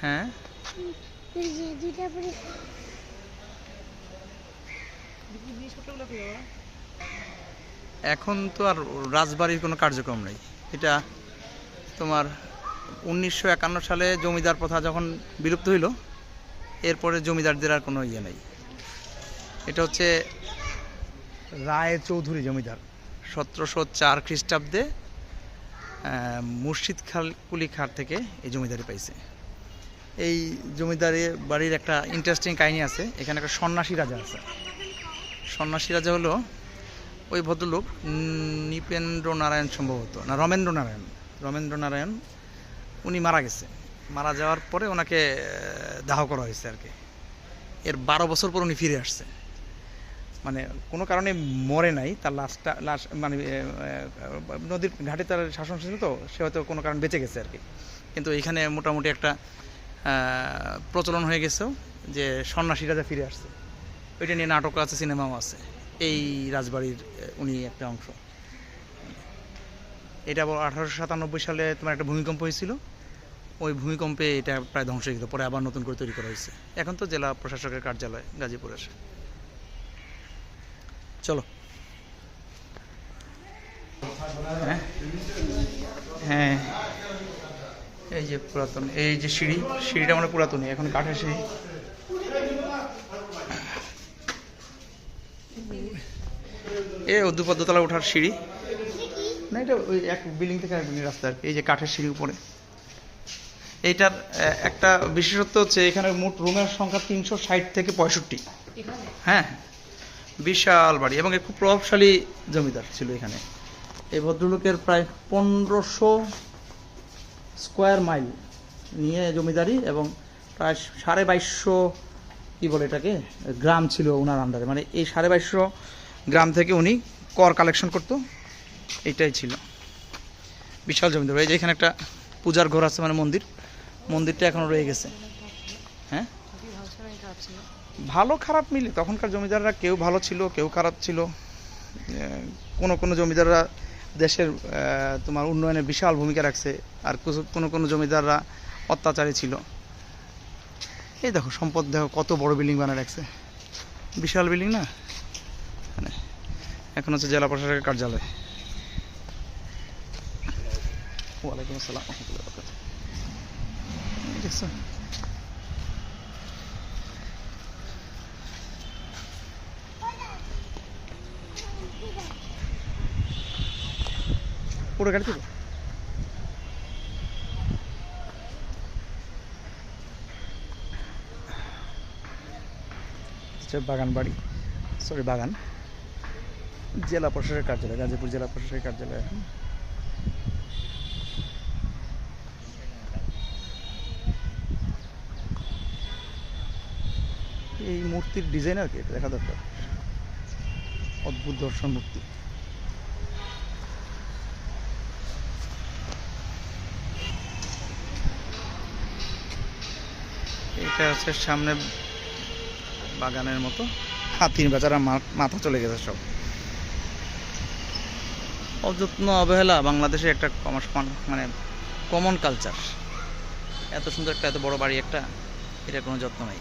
হ্যাঁ? এখন তো আর রাজবাড়ির কোনো কার্যক্রম নেই। এটা তোমার উনিশশো একান্ন সালে জমিদার প্রথা যখন বিলুপ্ত হইল এরপরে জমিদারদের আর কোনো ইয়ে নেই। এটা হচ্ছে রায় চৌধুরী জমিদার। সতেরোশো চার খ্রিস্টাব্দে মুর্শিদ খাল কুলি খার থেকে এই জমিদারি পাইছে। এই জমিদারি বাড়ির একটা ইন্টারেস্টিং কাহিনী আছে। এখানে একটা সন্ন্যাসী রাজা আছে। সন্ন্যাসী রাজা হলো ওই ভদ্রলোক নৃপেন্দ্র নারায়ণ সম্ভবত। না রমেন্দ্র নারায়ণ রমেন্দ্র নারায়ণ উনি মারা গেছে। মারা যাওয়ার পরে ওনাকে দাহ করা হয়েছে আর কি। এর বারো বছর পর উনি ফিরে আসছে। মানে কোনো কারণে মরে নাই, তার লাশটা, লাশ মানে নদীর ঘাটে তার শাসন ছিল তো, সে হয়তো কোনো কারণ বেঁচে গেছে আর কি। কিন্তু এখানে মোটামুটি একটা প্রচলন হয়ে গেছে যে সন্ন্যাসী রাজা ফিরে আসছে। ওইটা নিয়ে নাটক আছে, সিনেমাও আছে। এই রাজবাড়ির উনি একটা অংশ। এটা আঠারোশো সাতানব্বই সালে তোমার একটা ভূমিকম্প হয়েছিল। ওই ভূমিকম্পে এটা প্রায় ধ্বংস হয়ে গেল, পরে আবার নতুন করে তৈরি করা হয়েছে। এখন তো জেলা প্রশাসকের কার্যালয় গাজীপুরের চলো। হ্যাঁ? হ্যাঁ। এই যে পুরাতন এই যে সিঁড়ি সিঁড়িটা মানে পুরাতনই এখন কাঠের সিঁড়ি। এ দুপদ্মতলা ওঠার সিঁড়ি। না এটা ওই এক বিল্ডিং থেকে এক বিল্ডিং রাস্তা আর। এই যে কাঠের সিঁড়ি উপরে। এইটার একটা বিশেষত্ব হচ্ছে এখানে মোট রুমের সংখ্যা তিনশো ষাট থেকে পঁয়ষট্টি। হ্যাঁ। বিশাল বাড়ি এবং খুব প্রভাবশালী জমিদার ছিল এখানে। এই ভদ্রলোকের প্রায় পনেরোশো স্কোয়ার মাইল নিয়ে জমিদারি এবং প্রায় সাড়ে বাইশশো, কী বলে এটাকে, গ্রাম ছিল ওনার আন্ডারে। মানে এই সাড়ে বাইশশো গ্রাম থেকে উনি কর কালেকশন করতো, এইটাই ছিল। বিশাল জমিদার এই যে এখানে একটা পূজার ঘর আছে মানে মন্দির। মন্দিরটা এখনও রয়ে গেছে। হ্যাঁ? ভালো খারাপ মিলে, তখনকার জমিদাররা কেউ ভালো ছিল, কেউ খারাপ ছিল। কোনো কোনো জমিদাররা দেশের তোমার উন্নয়নে বিশাল ভূমিকা রাখছে, আর কিছু- কোনো কোনো জমিদাররা অত্যাচারী ছিল। এই দেখো, সম্পদ দেখো, কত বড় বিল্ডিং বানিয়ে রাখছে। বিশাল বিল্ডিং না? মানে এখন হচ্ছে জেলা প্রশাসকের কার্যালয়। ওয়ালাইকুম আসসালাম। দেখছ পুরো গাড়ি হচ্ছে বাগান বাড়ি সরি বাগান। জেলা প্রশাসকের কার্যালয়, গাজীপুর জেলা প্রশাসনের কার্যালয়। এখন এই মূর্তির ডিজাইন আর কি? এটা দেখা দরকার। অদ্ভুত দর্শন মূর্তি। এটা হচ্ছে সামনে বাগানের মতো। হাতির বেচারা মাথা চলে গেছে সব। অযত্ন অবহেলা বাংলাদেশে একটা কমার্স মানে কমন কালচার এত সুন্দর একটা, এত বড় বাড়ি একটা, এটা কোনো যত্ন নাই।